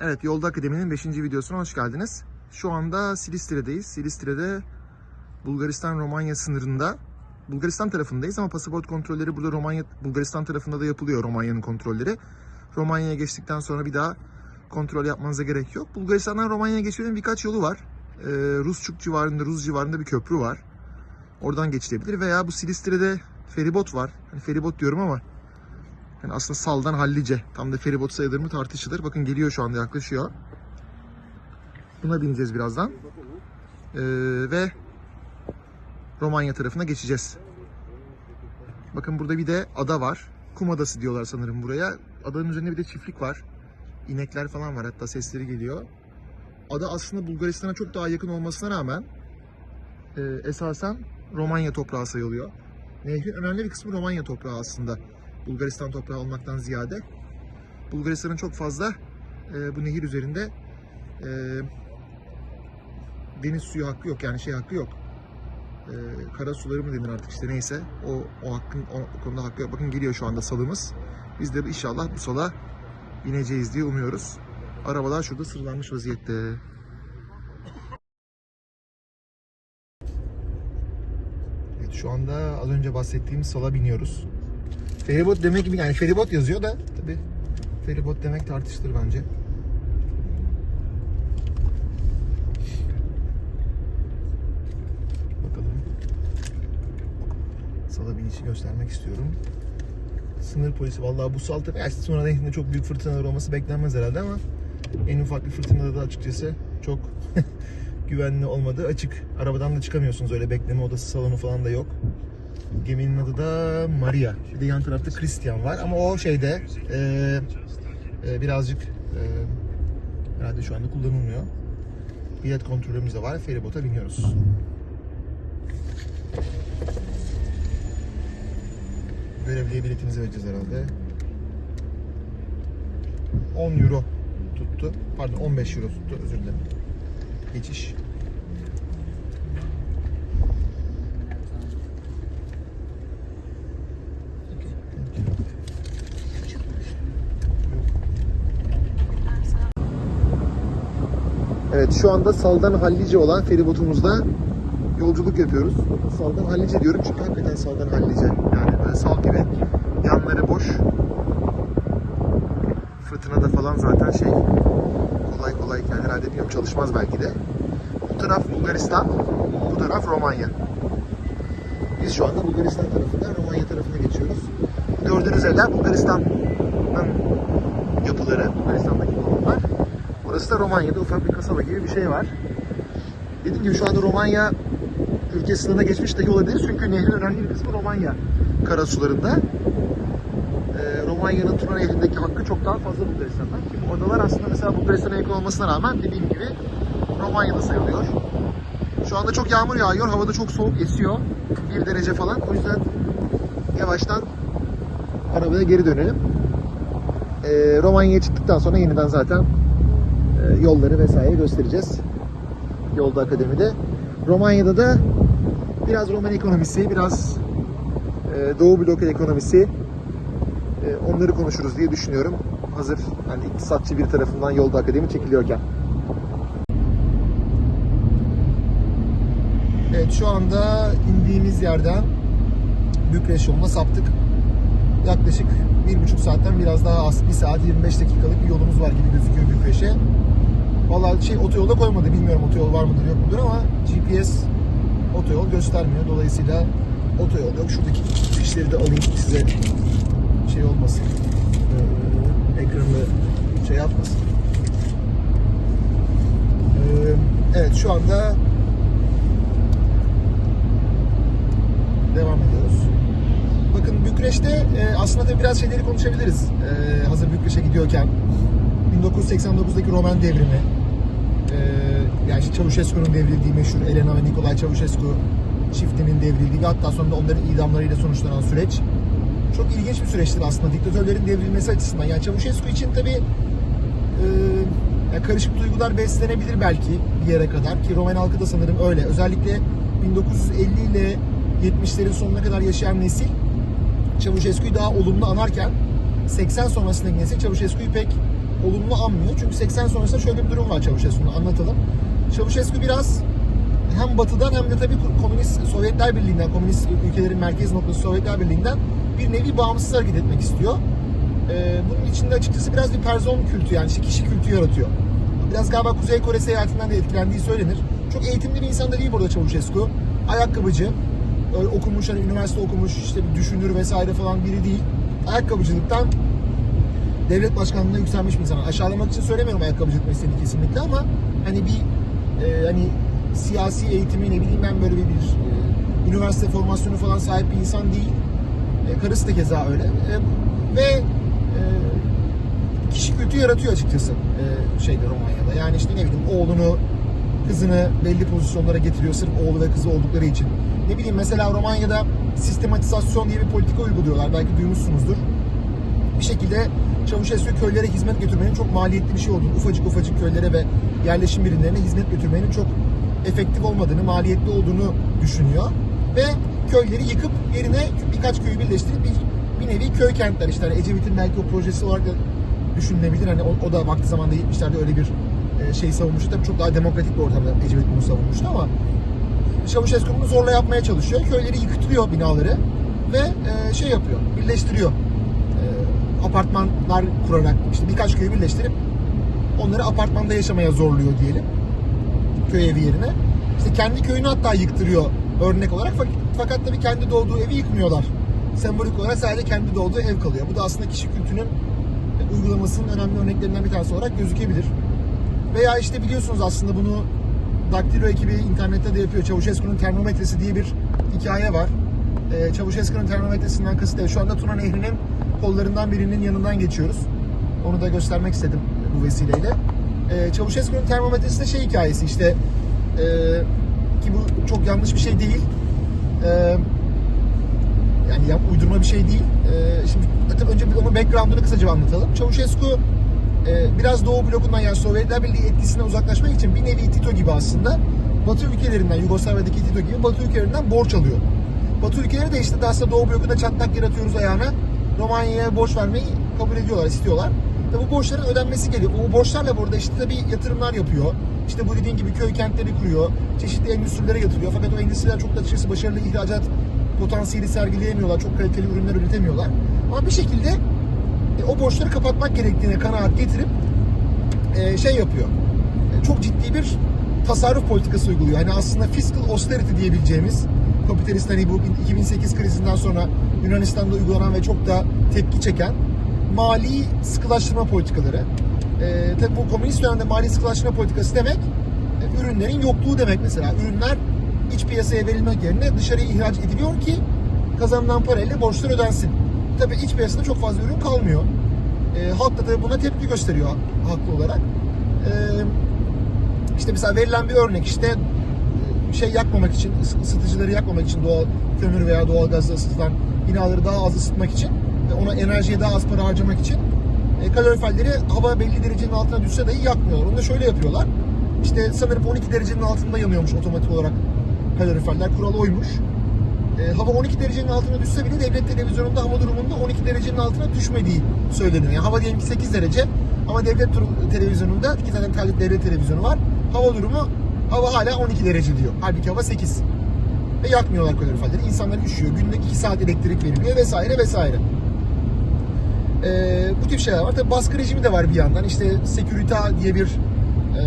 Evet, Yolda Akademi'nin 5. videosuna hoş geldiniz. Şu anda Silistre'deyiz. Silistre'de Bulgaristan-Romanya sınırında. Bulgaristan tarafındayız ama pasaport kontrolleri burada Romanya Bulgaristan tarafında da yapılıyor Romanya'nın kontrolleri. Romanya'ya geçtikten sonra bir daha kontrol yapmanıza gerek yok. Bulgaristan'dan Romanya'ya geçmenin birkaç yolu var. Ee, Rusçuk civarında, Rus civarında bir köprü var. Oradan geçilebilir veya bu Silistre'de feribot var. Hani feribot diyorum ama yani aslında Sal'dan Hallice. Tam da feribot sayılır mı tartışılır. Bakın geliyor şu anda yaklaşıyor. Buna bineceğiz birazdan. Ee, ve Romanya tarafına geçeceğiz. Bakın burada bir de ada var. Kum adası diyorlar sanırım buraya. Adanın üzerinde bir de çiftlik var. İnekler falan var hatta sesleri geliyor. Ada aslında Bulgaristan'a çok daha yakın olmasına rağmen e, esasen Romanya toprağı sayılıyor. Nehrin önemli bir kısmı Romanya toprağı aslında. Bulgaristan toprağı olmaktan ziyade. Bulgaristan'ın çok fazla e, bu nehir üzerinde e, deniz suyu hakkı yok yani şey hakkı yok. E, kara suları mı denir artık işte neyse o, o hakkın o, konuda hakkı yok. Bakın geliyor şu anda salımız. Biz de inşallah bu sala bineceğiz diye umuyoruz. Arabalar şurada sırlanmış vaziyette. Evet şu anda az önce bahsettiğim sala biniyoruz. Feribot demek gibi yani feribot yazıyor da tabi feribot demek tartışılır bence. Bakalım. Sala binişi göstermek istiyorum. Sınır polisi vallahi bu salta gerçi sonra nehrinde çok büyük fırtınalar olması beklenmez herhalde ama en ufak bir fırtınada da açıkçası çok güvenli olmadığı açık. Arabadan da çıkamıyorsunuz öyle bekleme odası salonu falan da yok. Geminin adı da Maria. Bir de yan tarafta Christian var ama o şeyde e, e, birazcık e, herhalde şu anda kullanılmıyor. Bilet kontrolümüz de var. Feribota biniyoruz. Görevliye biletimizi vereceğiz herhalde. 10 euro tuttu. Pardon 15 euro tuttu. Özür dilerim. Geçiş. Evet şu anda Saldan Hallice olan feribotumuzda yolculuk yapıyoruz. Saldan Hallice diyorum çünkü hakikaten Saldan Hallice. Yani böyle sal gibi yanları boş. Fırtınada falan zaten şey kolay kolay yani herhalde bilmiyorum çalışmaz belki de. Bu taraf Bulgaristan, bu taraf Romanya. Biz şu anda Bulgaristan tarafından Romanya tarafına geçiyoruz. Gördüğünüz evler Bulgaristan'ın yapıları, konumlar. Burası da Romanya'da ufak bir kasaba gibi bir şey var. Dediğim gibi şu anda Romanya ülke sınırına geçmiş dahi olabilir. Çünkü nehrin önemli bir kısmı Romanya karasularında. Ee, Romanya'nın Tuna Nehri'ndeki hakkı çok daha fazla Bulgaristan'dan. Ki bu adalar aslında mesela Bulgaristan'a yakın olmasına rağmen dediğim gibi Romanya'da sayılıyor. Şu anda çok yağmur yağıyor. Havada çok soğuk esiyor. 1 derece falan. O yüzden yavaştan arabaya geri dönelim. Ee, Romanya'ya çıktıktan sonra yeniden zaten yolları vesaire göstereceğiz. Yolda Akademi'de. Romanya'da da biraz Roman ekonomisi, biraz e, Doğu blok ekonomisi e, onları konuşuruz diye düşünüyorum. Hazır hani iktisatçı bir tarafından Yolda Akademi çekiliyorken. Evet şu anda indiğimiz yerden Bükreş yoluna saptık. Yaklaşık bir buçuk saatten biraz daha az, bir saat 25 dakikalık bir yolumuz var gibi gözüküyor Bükreş'e. Vallahi şey otoyolda koymadı. Bilmiyorum otoyol var mıdır yok mudur ama GPS otoyol göstermiyor. Dolayısıyla otoyol yok. Şuradaki fişleri de alayım size şey olmasın. Ee, ekranı şey yapmasın. Ee, evet şu anda devam ediyoruz. Bakın Bükreş'te e, aslında da biraz şeyleri konuşabiliriz. E, hazır Bükreş'e gidiyorken. 1989'daki Roman devrimi, e, yani işte Çavuşescu'nun devrildiği meşhur Elena ve Nikolay Çavuşescu çiftinin devrildiği hatta sonunda onların idamlarıyla sonuçlanan süreç. Çok ilginç bir süreçtir aslında diktatörlerin devrilmesi açısından. Yani Çavuşescu için tabii e, karışık duygular beslenebilir belki bir yere kadar ki Roman halkı da sanırım öyle. Özellikle 1950 ile 70'lerin sonuna kadar yaşayan nesil Çavuşescu'yu daha olumlu anarken 80 sonrasındaki nesil Çavuşescu'yu pek olumlu anmıyor. Çünkü 80 sonrasında şöyle bir durum var Çavuşescu'nun anlatalım. Çavuşescu biraz hem batıdan hem de tabii komünist Sovyetler Birliği'nden, komünist ülkelerin merkez noktası Sovyetler Birliği'nden bir nevi bağımsız hareket etmek istiyor. Ee, bunun içinde açıkçası biraz bir person kültü yani işte kişi kültü yaratıyor. Biraz galiba Kuzey Kore seyahatinden de etkilendiği söylenir. Çok eğitimli bir insan da değil burada Çavuşescu. Ayakkabıcı, öyle okumuş hani üniversite okumuş işte bir düşünür vesaire falan biri değil. Ayakkabıcılıktan devlet başkanlığına yükselmiş bir insan. Aşağılamak için söylemiyorum ayakkabıcılık mesleğini kesinlikle ama hani bir e, hani siyasi eğitimi ne bileyim ben böyle bir, bir e, üniversite formasyonu falan sahip bir insan değil. E, karısı da keza öyle. E, ve e, kişi kültü yaratıyor açıkçası e, şeyde Romanya'da. Yani işte ne bileyim oğlunu, kızını belli pozisyonlara getiriyor sırf oğlu ve kızı oldukları için. Ne bileyim mesela Romanya'da sistematizasyon diye bir politika uyguluyorlar. Belki duymuşsunuzdur. Bir şekilde Çavuşescu köylere hizmet götürmenin çok maliyetli bir şey olduğunu, ufacık ufacık köylere ve yerleşim birimlerine hizmet götürmenin çok efektif olmadığını, maliyetli olduğunu düşünüyor. Ve köyleri yıkıp yerine birkaç köyü birleştirip bir, bir nevi köy kentler işte hani Ecevit'in belki o projesi olarak da düşünülebilir. Hani o, o da vakti zamanda 70'lerde öyle bir e, şey savunmuştu. Tabii çok daha demokratik bir ortamda Ecevit bunu savunmuştu ama Çavuşescu bunu zorla yapmaya çalışıyor. Köyleri yıkıtıyor binaları ve e, şey yapıyor, birleştiriyor. Apartmanlar kurarak işte birkaç köyü birleştirip onları apartmanda yaşamaya zorluyor diyelim. Köy evi yerine. İşte kendi köyünü hatta yıktırıyor örnek olarak fakat, tabii kendi doğduğu evi yıkmıyorlar. Sembolik olarak sadece kendi doğduğu ev kalıyor. Bu da aslında kişi kültünün uygulamasının önemli örneklerinden bir tanesi olarak gözükebilir. Veya işte biliyorsunuz aslında bunu Daktilo ekibi internette de yapıyor. Çavuşescu'nun termometresi diye bir hikaye var. Ee, Çavuşescu'nun termometresinden kasıt şu anda Tuna Nehri'nin kollarından birinin yanından geçiyoruz. Onu da göstermek istedim bu vesileyle. Ee, Çavuşescu'nun termometresi de şey hikayesi işte e, ki bu çok yanlış bir şey değil. Ee, yani yap, uydurma bir şey değil. Ee, şimdi tabii önce bir onun background'unu kısaca anlatalım. Çavuşescu e, biraz Doğu blokundan yani Sovyetler Birliği etkisinden uzaklaşmak için bir nevi Tito gibi aslında Batı ülkelerinden, Yugoslavya'daki Tito gibi Batı ülkelerinden borç alıyor. Batı ülkeleri de işte de aslında Doğu blokunda çatlak yaratıyoruz ayağına Romanya'ya borç vermeyi kabul ediyorlar, istiyorlar. Ve bu borçların ödenmesi geliyor. Bu borçlarla burada işte tabii yatırımlar yapıyor. İşte bu dediğim gibi köy kentleri kuruyor. Çeşitli endüstrilere yatırıyor. Fakat o endüstriler çok da açıkçası başarılı ihracat potansiyeli sergileyemiyorlar. Çok kaliteli ürünler üretemiyorlar. Ama bir şekilde e, o borçları kapatmak gerektiğine kanaat getirip e, şey yapıyor. E, çok ciddi bir tasarruf politikası uyguluyor. Hani aslında fiscal austerity diyebileceğimiz kapitalist hani bu 2008 krizinden sonra Yunanistan'da uygulanan ve çok da tepki çeken mali sıkılaştırma politikaları. E, tabii bu komünist dönemde mali sıkılaştırma politikası demek e, ürünlerin yokluğu demek mesela. Ürünler iç piyasaya verilmek yerine dışarıya ihraç ediliyor ki kazanılan parayla borçlar ödensin. Tabii iç piyasada çok fazla ürün kalmıyor. E, halk da tabii buna tepki gösteriyor haklı olarak. E, işte mesela verilen bir örnek işte şey yakmamak için, ısı- ısıtıcıları yakmamak için doğal kömür veya doğal gazla ısıtılan binaları daha az ısıtmak için ve ona enerjiye daha az para harcamak için e, kaloriferleri hava belli derecenin altına düşse dahi yakmıyorlar. Onu da şöyle yapıyorlar. İşte sanırım 12 derecenin altında yanıyormuş otomatik olarak kaloriferler. Kural oymuş. E, hava 12 derecenin altına düşse bile devlet televizyonunda hava durumunda 12 derecenin altına düşmediği söyleniyor. Yani hava diyelim ki 8 derece ama devlet televizyonunda tane tane devlet televizyonu var. Hava durumu hava hala 12 derece diyor. Halbuki hava 8. Ve yakmıyorlar kaloriferleri. İnsanlar üşüyor. Günde 2 saat elektrik veriliyor vesaire vesaire. Ee, bu tip şeyler var. Tabii baskı rejimi de var bir yandan. İşte Securita diye bir e,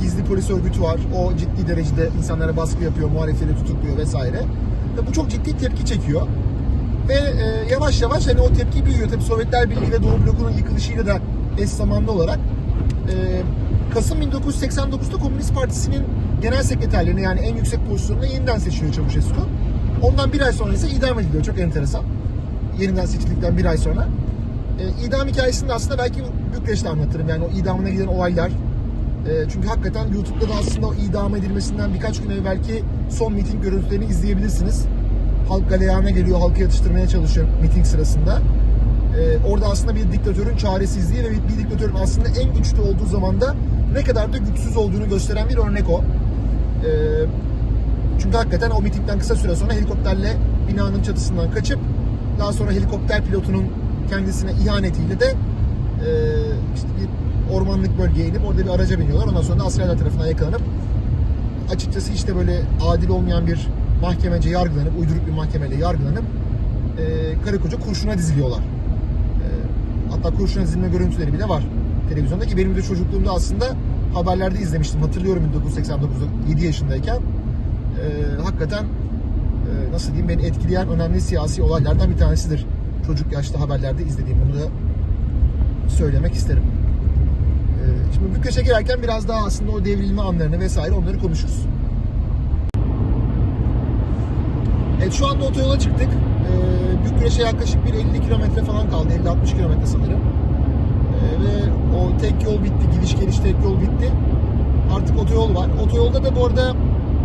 gizli polis örgütü var. O ciddi derecede insanlara baskı yapıyor, muhalefetleri tutukluyor vesaire. Ve bu çok ciddi tepki çekiyor. Ve e, yavaş yavaş hani o tepki büyüyor. Tabii Sovyetler Birliği ve Doğu blokunun yıkılışıyla da eş zamanlı olarak e, Kasım 1989'da Komünist Partisi'nin genel sekreterliğine yani en yüksek pozisyonuna yeniden seçiliyor Çavuşescu. Ondan bir ay sonra ise idam ediliyor. Çok enteresan. Yeniden seçildikten bir ay sonra. E, idam hikayesini de aslında belki Bükreş'te anlatırım. Yani o idamına giden olaylar. E, çünkü hakikaten YouTube'da da aslında o idam edilmesinden birkaç gün evvelki son miting görüntülerini izleyebilirsiniz. Halk galeyana geliyor, halkı yatıştırmaya çalışıyor miting sırasında. E, orada aslında bir diktatörün çaresizliği ve bir diktatörün aslında en güçlü olduğu zamanda ne kadar da güçsüz olduğunu gösteren bir örnek o. E, çünkü hakikaten o mitingden kısa süre sonra helikopterle binanın çatısından kaçıp daha sonra helikopter pilotunun kendisine ihanetiyle de e, işte ormanlık bölgeye inip orada bir araca biniyorlar. Ondan sonra da askerler tarafından yakalanıp açıkçası işte böyle adil olmayan bir mahkemece yargılanıp, uyduruk bir mahkemeyle yargılanıp e, karı koca kurşuna diziliyorlar. E, hatta kurşuna dizilme görüntüleri bile var televizyonda ki benim de çocukluğumda aslında haberlerde izlemiştim. Hatırlıyorum 1989'da 7 yaşındayken. E, hakikaten e, nasıl diyeyim beni etkileyen önemli siyasi olaylardan bir tanesidir. Çocuk yaşta haberlerde izlediğim bunu da söylemek isterim. E, şimdi Bükreş'e girerken biraz daha aslında o devrilme anlarını vesaire onları konuşuruz. Evet şu anda otoyola çıktık. Ee, Bükreş'e yaklaşık bir 50 kilometre falan kaldı. 50-60 kilometre sanırım. Ve o tek yol bitti. Gidiş geliş tek yol bitti. Artık otoyol var. Otoyolda da bu arada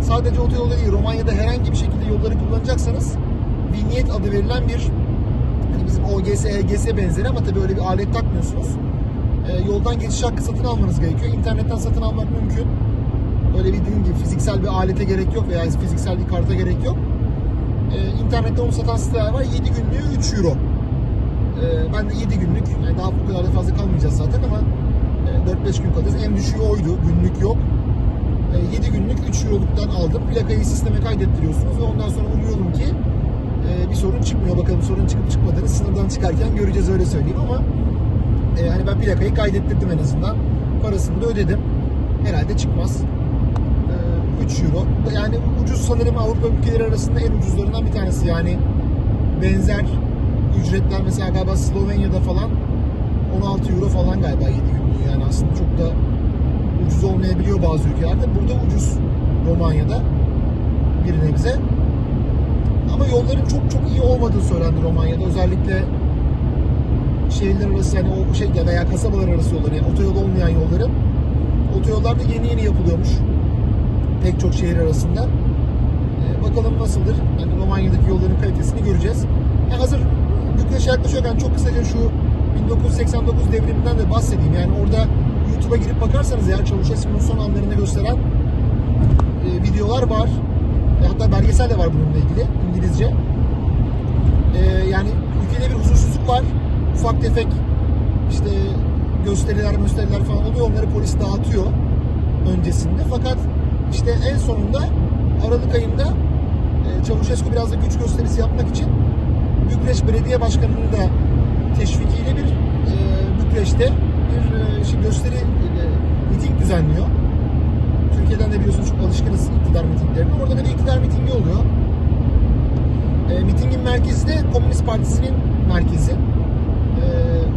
sadece otoyolda değil Romanya'da herhangi bir şekilde yolları kullanacaksanız vinyet adı verilen bir hani bizim OGS, EGS benzeri ama tabii öyle bir alet takmıyorsunuz. Ee, yoldan geçiş hakkı satın almanız gerekiyor. İnternetten satın almak mümkün. Öyle bir dediğim gibi fiziksel bir alete gerek yok veya fiziksel bir karta gerek yok. Ee, internette onu satan siteler var. 7 günlüğü 3 euro. Ee, ben de 7 günlük, yani daha bu kadar da fazla kalmayacağız zaten ama e, 4-5 gün kalacağız. En düşüğü oydu, günlük yok. E, 7 günlük 3 euroluktan aldım. Plakayı sisteme kaydettiriyorsunuz ve ondan sonra umuyorum ki e, bir sorun çıkmıyor. Bakalım sorun çıkıp çıkmadığını sınırdan çıkarken göreceğiz öyle söyleyeyim ama e, hani ben plakayı kaydettirdim en azından. Parasını da ödedim. Herhalde çıkmaz. E, 3 euro. Yani ucuz sanırım Avrupa ülkeleri arasında en ucuzlarından bir tanesi. Yani benzer ücretler mesela galiba Slovenya'da falan 16 euro falan galiba 7 günlüğü. Yani aslında çok da ucuz olmayabiliyor bazı ülkelerde. Burada ucuz Romanya'da bir nebze. Ama yolların çok çok iyi olmadığı söylendi Romanya'da. Özellikle şehirler arası yani o şey veya kasabalar arası yolları yani otoyol olmayan yolların otoyollar da yeni yeni yapılıyormuş. Pek çok şehir arasında. Ee, bakalım nasıldır? Yani Romanya'daki yolların kalitesini göreceğiz. Yani hazır Bükreş'e yaklaşıyorken çok kısaca şu 1989 devriminden de bahsedeyim. Yani orada YouTube'a girip bakarsanız eğer Çavuşescu'nun son anlarını gösteren e, videolar var. E, hatta belgesel de var bununla ilgili İngilizce. E, yani ülkede bir huzursuzluk var. Ufak tefek işte gösteriler gösteriler falan oluyor. Onları polis dağıtıyor öncesinde. Fakat işte en sonunda Aralık ayında e, Çavuşescu biraz da güç gösterisi yapmak için Bükreş Belediye Başkanı'nın da teşvikiyle bir e, Bükreş'te bir e, şey gösteri e, miting düzenliyor. Türkiye'den de biliyorsunuz çok alışkınız iktidar mitinglerine. Orada da bir iktidar mitingi oluyor. E, mitingin merkezi de Komünist Partisi'nin merkezi. E,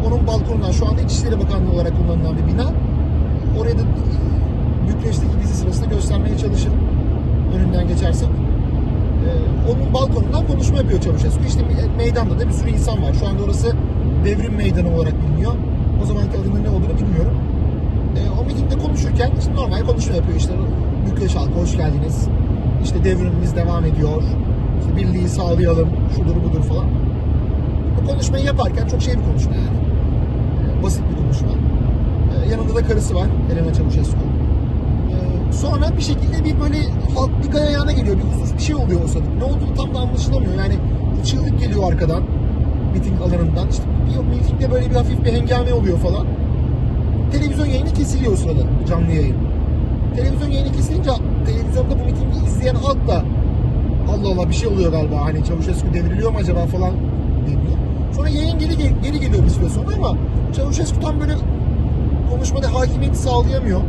onun balkonundan şu anda İçişleri Bakanlığı olarak kullanılan bir bina. Oraya da Bükreş'teki dizi sırasında göstermeye çalışırım. Önünden geçersek. Ee, onun balkonundan konuşma yapıyor Çavuşescu. İşte me- meydanda da bir sürü insan var. Şu anda orası devrim meydanı olarak biliniyor. O zamanki adının ne olduğunu bilmiyorum. Ee, o mitingde konuşurken işte normal konuşma yapıyor işte. Bükreş halkı hoş geldiniz. İşte devrimimiz devam ediyor. İşte birliği sağlayalım. Şudur budur falan. Bu konuşmayı yaparken çok şey bir konuşma yani. Ee, basit bir konuşma. Ee, yanında da karısı var. Elena Çavuşescu. Sonra bir şekilde bir böyle halk bir kaya ayağına geliyor. Bir husus bir şey oluyor o sırada. Ne olduğunu tam da anlaşılamıyor. Yani çığlık geliyor arkadan. Miting alanından. İşte bir mitingde böyle bir hafif bir hengame oluyor falan. Televizyon yayını kesiliyor o sırada. Canlı yayın. Televizyon yayını kesilince televizyonda bu mitingi izleyen halk da Allah Allah bir şey oluyor galiba. Hani Çavuşescu devriliyor mu acaba falan deniyor. Sonra yayın geri, geri geliyor bir süre sonra ama Çavuşescu tam böyle konuşmada hakimiyeti sağlayamıyor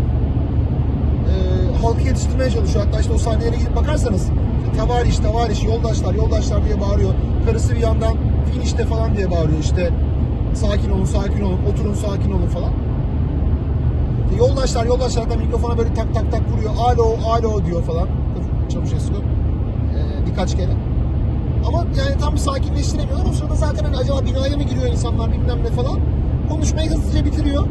halkı yetiştirmeye çalışıyor. Hatta işte o sahnelere gidip bakarsanız tavariş, tavariş, yoldaşlar, yoldaşlar diye bağırıyor. Karısı bir yandan finişte falan diye bağırıyor işte. Sakin olun, sakin olun, oturun, sakin olun falan. Yoldaşlar, yoldaşlar da mikrofona böyle tak tak tak vuruyor. Alo, alo diyor falan. Çavuşescu. E, birkaç kere. Ama yani tam sakinleştiremiyorlar. O sırada zaten hani acaba binaya mı giriyor insanlar bilmem ne falan. Konuşmayı hızlıca bitiriyor.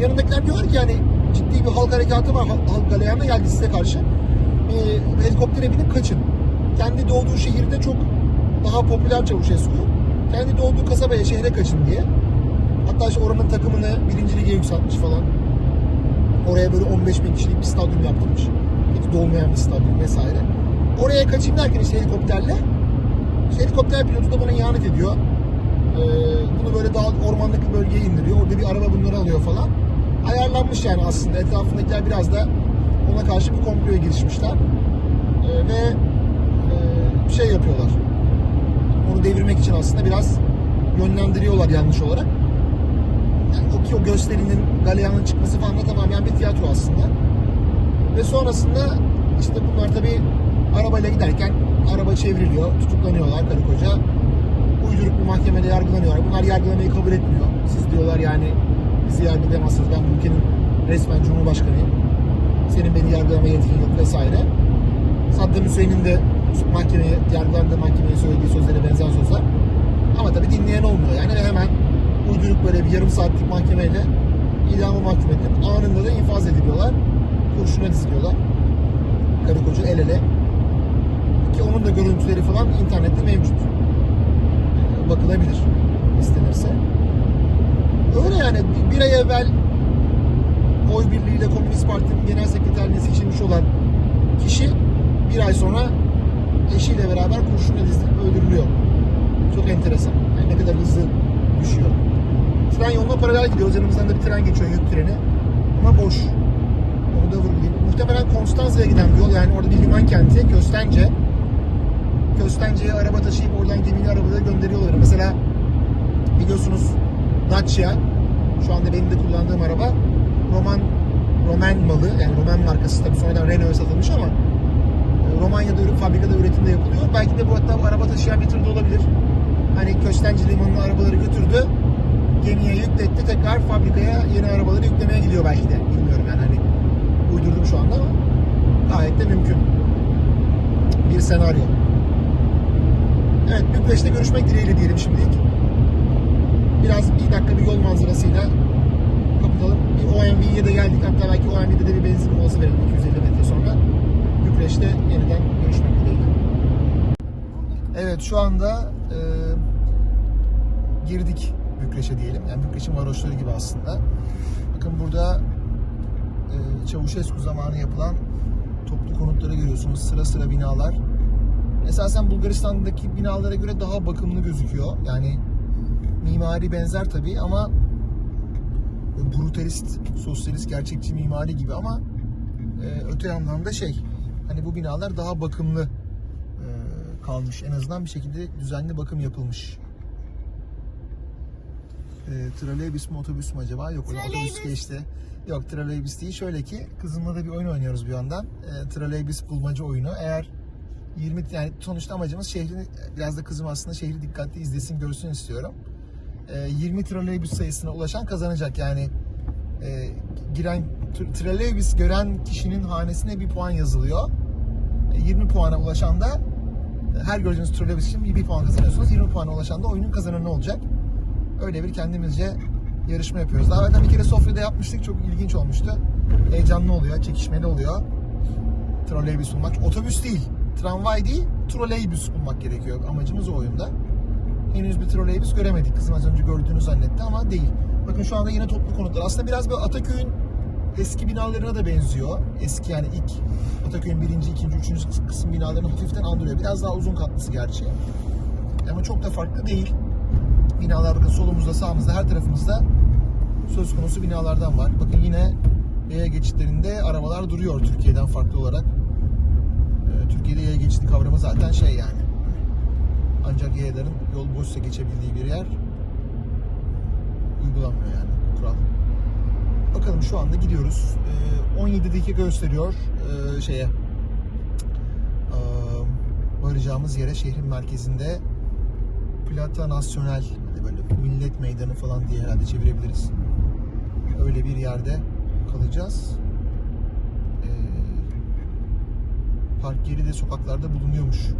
Yanındakiler diyorlar ki yani ciddi bir halk harekatı var. Halk, galeyana geldi size karşı. Ee, helikoptere binip kaçın. Kendi doğduğu şehirde çok daha popüler Çavuşescu. Kendi doğduğu kasabaya, şehre kaçın diye. Hatta işte oranın takımını birinci lige yükseltmiş falan. Oraya böyle 15 bin kişilik bir stadyum yaptırmış. Hiç dolmayan bir stadyum vesaire. Oraya kaçayım derken işte helikopterle işte helikopter pilotu da bana ihanet ediyor. Ee, bunu böyle dağ, ormandaki bölgeye indiriyor. Orada bir araba bunları alıyor falan. Ayarlanmış yani aslında. Etrafındakiler biraz da ona karşı bir komploya girişmişler. Ee, ve e, şey yapıyorlar. Onu devirmek için aslında biraz yönlendiriyorlar yanlış olarak. Yani o ki o gösterinin Galeyan'ın çıkması falan da tamamen bir tiyatro aslında. Ve sonrasında işte bunlar tabi arabayla giderken araba çevriliyor, tutuklanıyorlar karı koca. Uyduruk bir mahkemede yargılanıyorlar. Bunlar yargılamayı kabul etmiyor. Siz diyorlar yani bizi yargılayamazsınız. Ben bu ülkenin resmen cumhurbaşkanıyım. Senin beni yargılamaya yetkin yok vesaire. Saddam Hüseyin'in de mahkemeye, yargılandığı mahkemeye söylediği sözlere benzer sözler. Ama tabii dinleyen olmuyor. Yani hemen uyduruk böyle bir yarım saatlik mahkemeyle idama mahkum edilip anında da infaz ediliyorlar. Kurşuna diziliyorlar. Karı koca el ele. Ki onun da görüntüleri falan internette mevcut. Ee, Bakılabilir istenirse. Öyle yani bir- ay evvel oy birliğiyle Komünist Parti'nin genel sekreterliğine seçilmiş olan kişi bir ay sonra eşiyle beraber kurşuna dizilip öldürülüyor. Çok enteresan. Yani ne kadar hızlı düşüyor. Tren yoluna paralel gidiyoruz. Yanımızdan da bir tren geçiyor, yük treni. Ama boş. Onu da vurgulayayım. Muhtemelen Konstanza'ya giden bir yol. Yani orada bir liman kenti, Köstence. Köstence'ye araba taşıyıp oradan gemiyle arabaları gönderiyorlar. Mesela biliyorsunuz Dacia, şu anda benim de kullandığım araba Roman Roman malı yani Roman markası tabii sonradan Renault'a satılmış ama e, Romanya'da fabrikada üretimde yapılıyor. Belki de bu hatta bu araba taşıyan bir tır da olabilir. Hani Köstence limanına arabaları götürdü. Gemiye yükletti. Tekrar fabrikaya yeni arabaları yüklemeye gidiyor belki de. Bilmiyorum yani hani uydurdum şu anda ama gayet de mümkün. Bir senaryo. Evet Bükreş'te görüşmek dileğiyle diyelim şimdilik. Biraz bir dakika bir yol manzarasıyla kapatalım. Bir OMV'ye de geldik. Hatta belki OMV'de de bir benzin molası verelim 250 metre sonra. Bükreş'te yeniden görüşmek dileğiyle. Evet şu anda e, girdik Bükreş'e diyelim. Yani Bükreş'in varoşları gibi aslında. Bakın burada e, Çavuşescu zamanı yapılan toplu konutları görüyorsunuz. Sıra sıra binalar. Esasen Bulgaristan'daki binalara göre daha bakımlı gözüküyor. Yani mimari benzer tabii ama brutalist, sosyalist, gerçekçi mimari gibi ama e, öte yandan da şey hani bu binalar daha bakımlı e, kalmış. En azından bir şekilde düzenli bakım yapılmış. E, trolleybüs mü otobüs mü acaba? Yok otobüs geçti. Yok trolleybüs değil. Şöyle ki kızımla da bir oyun oynuyoruz bir yandan. E, trolleybüs bulmaca oyunu. Eğer 20 yani sonuçta amacımız şehrin biraz da kızım aslında şehri dikkatli izlesin görsün istiyorum. E, 20 trolleybüs sayısına ulaşan kazanacak. Yani e, giren tr- trolleybüs gören kişinin hanesine bir puan yazılıyor. E, 20 puana ulaşan da e, her gördüğünüz trolleybüs için bir puan kazanıyorsunuz. 20 puana ulaşan da oyunun kazananı olacak. Öyle bir kendimizce yarışma yapıyoruz. Daha evvelden bir kere Sofya'da yapmıştık. Çok ilginç olmuştu. Heyecanlı oluyor, çekişmeli oluyor. Trolleybüs bulmak. Otobüs değil, tramvay değil, trolleybüs bulmak gerekiyor. Amacımız o oyunda. Henüz bir trolleybüs göremedik. Kızım az önce gördüğünü zannetti ama değil. Bakın şu anda yine toplu konutlar. Aslında biraz böyle Ataköy'ün eski binalarına da benziyor. Eski yani ilk Ataköy'ün birinci, ikinci, üçüncü kısım binalarını hafiften andırıyor. Biraz daha uzun katlısı gerçi. Ama çok da farklı değil. Binalar bakın solumuzda, sağımızda, her tarafımızda söz konusu binalardan var. Bakın yine yaya geçitlerinde arabalar duruyor Türkiye'den farklı olarak. Ee, Türkiye'de yaya geçidi kavramı zaten şey yani. Ancak yayaların yol boşsa geçebildiği bir yer uygulanmıyor yani bu kural. Bakalım şu anda gidiyoruz. Ee, 17 dakika gösteriyor ee, şeye. Ee, varacağımız yere şehrin merkezinde Plata Nasyonel hani böyle millet meydanı falan diye herhalde çevirebiliriz. Öyle bir yerde kalacağız. Ee, park yeri de sokaklarda bulunuyormuş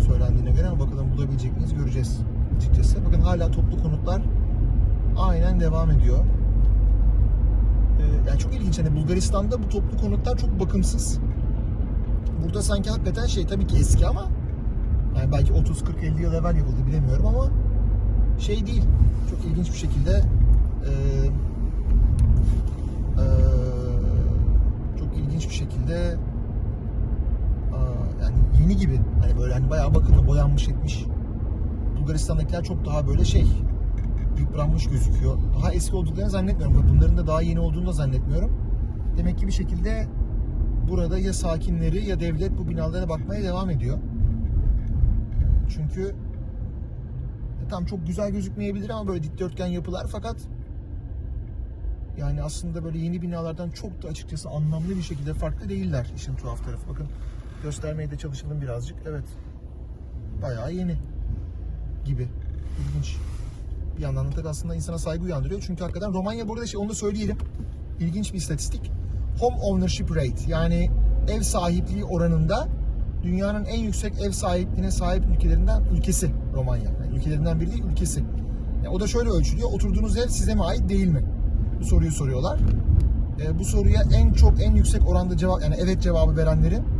söylendiğine göre ama bakalım bulabilecek miyiz göreceğiz açıkçası. Bakın hala toplu konutlar aynen devam ediyor. Ee, yani çok ilginç hani Bulgaristan'da bu toplu konutlar çok bakımsız. Burada sanki hakikaten şey tabii ki eski ama yani belki 30 40 50 yıl evvel yapıldı bilemiyorum ama şey değil. Çok ilginç bir şekilde e, e, çok ilginç bir şekilde yeni gibi hani böyle hani bayağı bakımlı boyanmış etmiş. Bulgaristan'dakiler çok daha böyle şey yıpranmış gözüküyor. Daha eski olduklarını zannetmiyorum. Bunların da daha yeni olduğunu da zannetmiyorum. Demek ki bir şekilde burada ya sakinleri ya devlet bu binalara bakmaya devam ediyor. Çünkü e, tam çok güzel gözükmeyebilir ama böyle dikdörtgen yapılar fakat yani aslında böyle yeni binalardan çok da açıkçası anlamlı bir şekilde farklı değiller işin tuhaf tarafı. Bakın göstermeye de çalışalım birazcık. Evet. Bayağı yeni gibi. İlginç. Bir yandan da aslında insana saygı uyandırıyor. Çünkü hakikaten Romanya burada şey onu da söyleyelim. İlginç bir istatistik. Home ownership rate yani ev sahipliği oranında dünyanın en yüksek ev sahipliğine sahip ülkelerinden ülkesi Romanya. Yani ülkelerinden biri değil ülkesi. Yani o da şöyle ölçülüyor. Oturduğunuz ev size mi ait değil mi? Bu soruyu soruyorlar. E, bu soruya en çok en yüksek oranda cevap yani evet cevabı verenlerin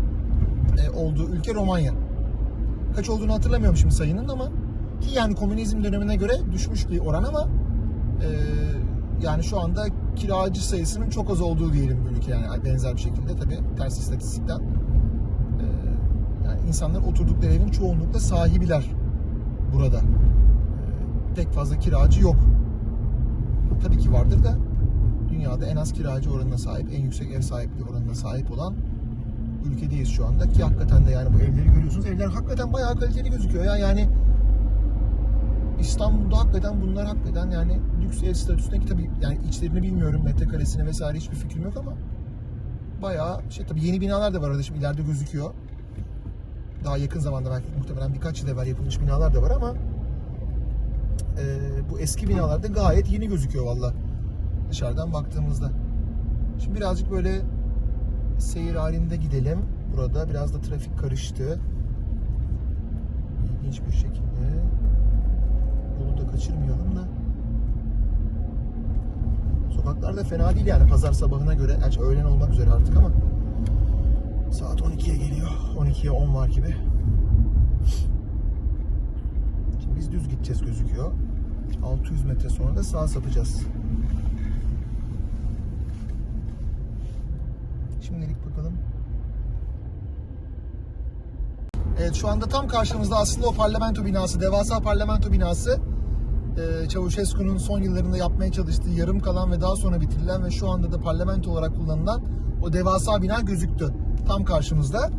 e, olduğu ülke Romanya. Kaç olduğunu hatırlamıyorum şimdi sayının ama ki yani komünizm dönemine göre düşmüş bir oran ama e, yani şu anda kiracı sayısının çok az olduğu diyelim bu ülke yani benzer bir şekilde tabi ters istatistikten. E, yani insanlar oturdukları evin çoğunlukla sahibiler burada. E, pek fazla kiracı yok. Tabii ki vardır da dünyada en az kiracı oranına sahip, en yüksek ev sahipliği oranına sahip olan ülkedeyiz şu anda ki hakikaten de yani bu evleri görüyorsunuz. Evler hakikaten bayağı kaliteli gözüküyor ya. Yani İstanbul'da hakikaten bunlar hakikaten yani lüks ev statüsündeki tabii yani içlerini bilmiyorum metrekaresine vesaire hiçbir fikrim yok ama bayağı şey tabii yeni binalar da var orada şimdi ileride gözüküyor. Daha yakın zamanda belki muhtemelen birkaç yıl evvel yapılmış binalar da var ama e, bu eski binalarda gayet yeni gözüküyor valla dışarıdan baktığımızda. Şimdi birazcık böyle seyir halinde gidelim. Burada biraz da trafik karıştı. İlginç bir şekilde. Yolu da kaçırmayalım da. Sokaklar da fena değil yani pazar sabahına göre. Gerçi öğlen olmak üzere artık ama. Saat 12'ye geliyor. 12'ye 10 var gibi. Şimdi biz düz gideceğiz gözüküyor. 600 metre sonra da sağa sapacağız. Şimdilik bakalım. Evet şu anda tam karşımızda aslında o parlamento binası, devasa parlamento binası. Ee, Çavuşescu'nun son yıllarında yapmaya çalıştığı yarım kalan ve daha sonra bitirilen ve şu anda da parlamento olarak kullanılan o devasa bina gözüktü. Tam karşımızda.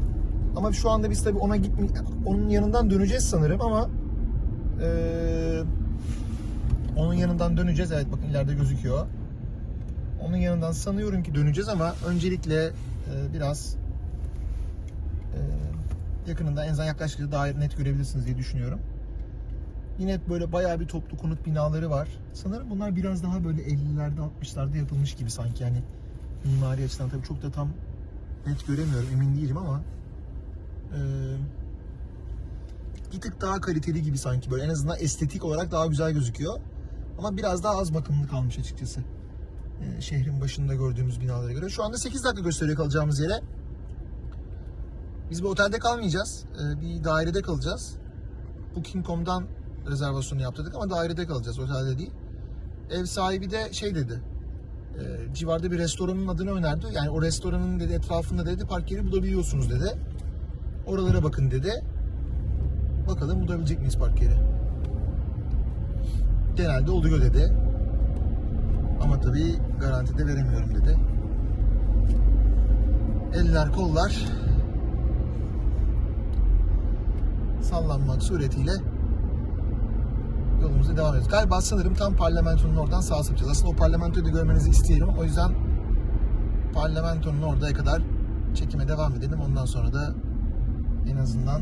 Ama şu anda biz tabii ona gitme, onun yanından döneceğiz sanırım ama ee, onun yanından döneceğiz. Evet bakın ileride gözüküyor. Onun yanından sanıyorum ki döneceğiz ama öncelikle e, biraz e, yakınında en azından yaklaştıkça daha net görebilirsiniz diye düşünüyorum. Yine böyle bayağı bir toplu konut binaları var. Sanırım bunlar biraz daha böyle 50'lerde 60'larda yapılmış gibi sanki yani mimari açıdan tabii çok da tam net göremiyorum emin değilim ama e, bir tık daha kaliteli gibi sanki böyle en azından estetik olarak daha güzel gözüküyor. Ama biraz daha az bakımlı kalmış açıkçası. Ee, şehrin başında gördüğümüz binalara göre. Şu anda 8 dakika gösteriyor kalacağımız yere. Biz bir otelde kalmayacağız. Ee, bir dairede kalacağız. Booking.com'dan rezervasyonu yaptırdık ama dairede kalacağız, otelde değil. Ev sahibi de şey dedi. E, civarda bir restoranın adını önerdi. Yani o restoranın dedi etrafında dedi park yeri bulabiliyorsunuz dedi. Oralara bakın dedi. Bakalım bulabilecek miyiz park yeri? Genelde oluyor dedi. Ama tabii garanti de veremiyorum dedi. Eller kollar sallanmak suretiyle yolumuza devam ediyoruz. Galiba sanırım tam parlamentonun oradan sağa sapacağız. Aslında o parlamentoyu da görmenizi isteyelim. O yüzden parlamentonun oradaya kadar çekime devam edelim. Ondan sonra da en azından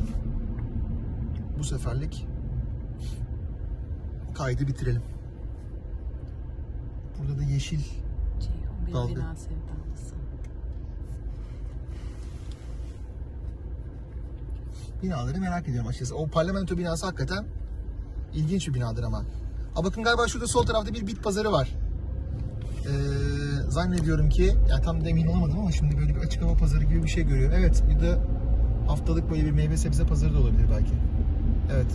bu seferlik kaydı bitirelim. Burada da yeşil bir Dalga. bina sevdalısı. Binaları merak ediyorum açıkçası. O parlamento binası hakikaten ilginç bir binadır ama. Ha bakın galiba şurada sol tarafta bir bit pazarı var. Ee, zannediyorum ki, yani tam da emin olamadım ama şimdi böyle bir açık hava pazarı gibi bir şey görüyorum. Evet, bir de haftalık böyle bir meyve sebze pazarı da olabilir belki. Evet.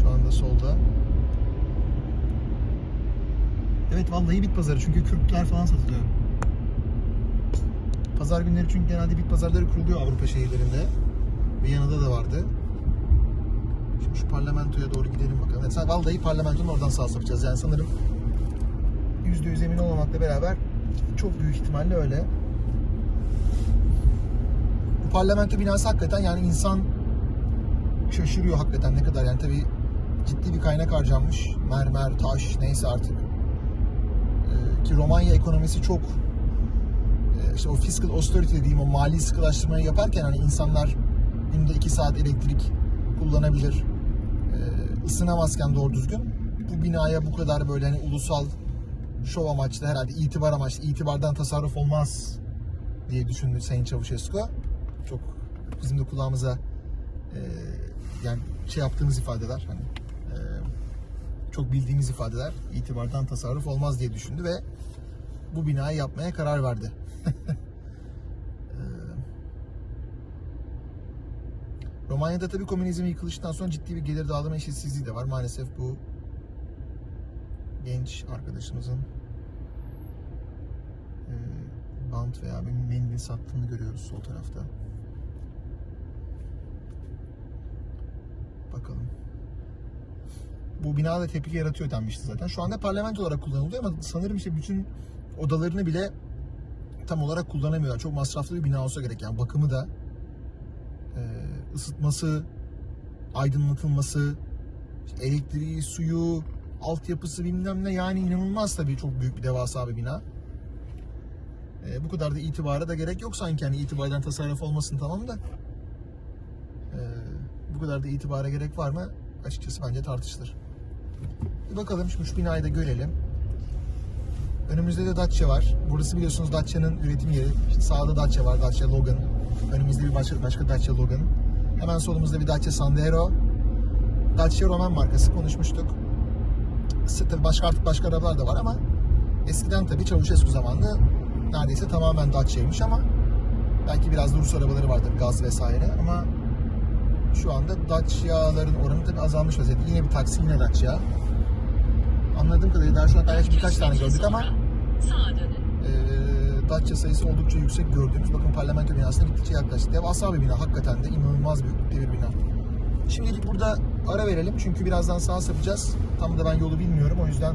Şu anda solda. Evet vallahi bit pazarı çünkü kürkler falan satılıyor. Pazar günleri çünkü genelde bit pazarları kuruluyor Avrupa şehirlerinde. Viyana'da da vardı. Şimdi şu parlamentoya doğru gidelim bakalım. Sen- vallahi parlamentonun oradan sağ sapacağız. Yani sanırım %100 emin olmamakla beraber çok büyük ihtimalle öyle. Bu parlamento binası hakikaten yani insan şaşırıyor hakikaten ne kadar yani tabii ciddi bir kaynak harcanmış. Mermer, taş neyse artık. Ee, ki Romanya ekonomisi çok işte o fiscal austerity dediğim o mali sıkılaştırmayı yaparken hani insanlar günde 2 saat elektrik kullanabilir. Ee, ısınamazken doğru düzgün bu binaya bu kadar böyle hani ulusal şov amaçlı herhalde itibar amaçlı itibardan tasarruf olmaz diye düşündü Sayın Çavuşescu. Çok bizim de kulağımıza e, yani şey yaptığımız ifadeler hani e, çok bildiğimiz ifadeler itibardan tasarruf olmaz diye düşündü ve bu binayı yapmaya karar verdi. E, Romanya'da tabii komünizm yıkılışından sonra ciddi bir gelir dağılımı eşitsizliği de var. Maalesef bu genç arkadaşımızın e, bant veya bir mendil sattığını görüyoruz sol tarafta. Bakalım. Bu bina da tepki yaratıyor denmişti zaten. Şu anda parlamento olarak kullanılıyor ama sanırım işte bütün odalarını bile tam olarak kullanamıyorlar. Çok masraflı bir bina olsa gerek. Yani bakımı da e, ısıtması, aydınlatılması, işte elektriği, suyu, altyapısı bilmem ne yani inanılmaz tabii çok büyük bir devasa bir bina. E, bu kadar da itibara da gerek yok sanki hani itibardan tasarruf olmasın tamam da e, bu kadar da itibara gerek var mı? Açıkçası bence tartışılır. Bir bakalım şimdi şu binayı da görelim. Önümüzde de Dacia var. Burası biliyorsunuz Dacia'nın üretim yeri. İşte sağda Dacia var, Dacia Logan. Önümüzde bir başka, başka Dacia Logan. Hemen solumuzda bir Dacia Sandero. Dacia Roman markası konuşmuştuk. Tabii başka artık başka arabalar da var ama eskiden tabii Çavuşescu zamanında neredeyse tamamen Dacia'ymış ama belki biraz da Rus arabaları vardır gaz vesaire ama şu anda Dacia'ların oranı tabii azalmış vaziyette. Yine bir taksi, yine Dacia. Anladığım kadarıyla daha şu an birkaç tane gördük ama. E, Dacia sayısı oldukça yüksek gördüğümüz. Bakın parlamento binasına gittikçe yaklaştık. Devasa bir bina hakikaten de inanılmaz bir bina. Şimdilik burada ara verelim çünkü birazdan sağa sapacağız. Tam da ben yolu bilmiyorum o yüzden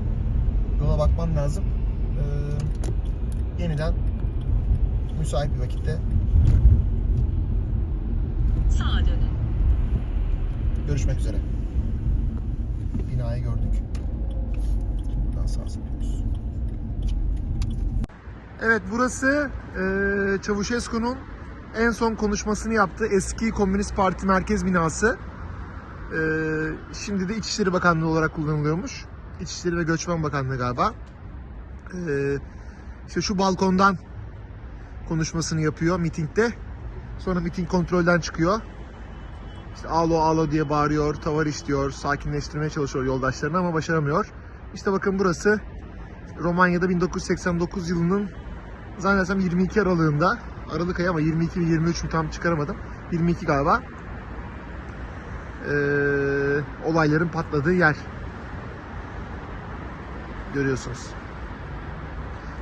yola bakmam lazım. Ee, yeniden müsait bir vakitte Sağa dönün. görüşmek üzere. Binayı gördük. Şimdi buradan sağa. Evet burası e, Çavuşescu'nun en son konuşmasını yaptığı eski Komünist Parti merkez binası. E, şimdi de İçişleri Bakanlığı olarak kullanılıyormuş. İçişleri ve Göçmen Bakanlığı galiba. E, işte şu balkondan konuşmasını yapıyor mitingde. Sonra miting kontrolden çıkıyor. İşte alo alo diye bağırıyor, tavariş diyor, sakinleştirmeye çalışıyor yoldaşlarını ama başaramıyor. İşte bakın burası Romanya'da 1989 yılının zannedersem 22 aralığında Aralık ayı ama 22 mi 23 mü tam çıkaramadım. 22 galiba. Ee, olayların patladığı yer. Görüyorsunuz.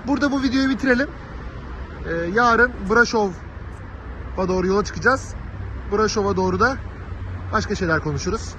Burada bu videoyu bitirelim. Ee, yarın Braşov'a doğru yola çıkacağız. Braşov'a doğru da başka şeyler konuşuruz.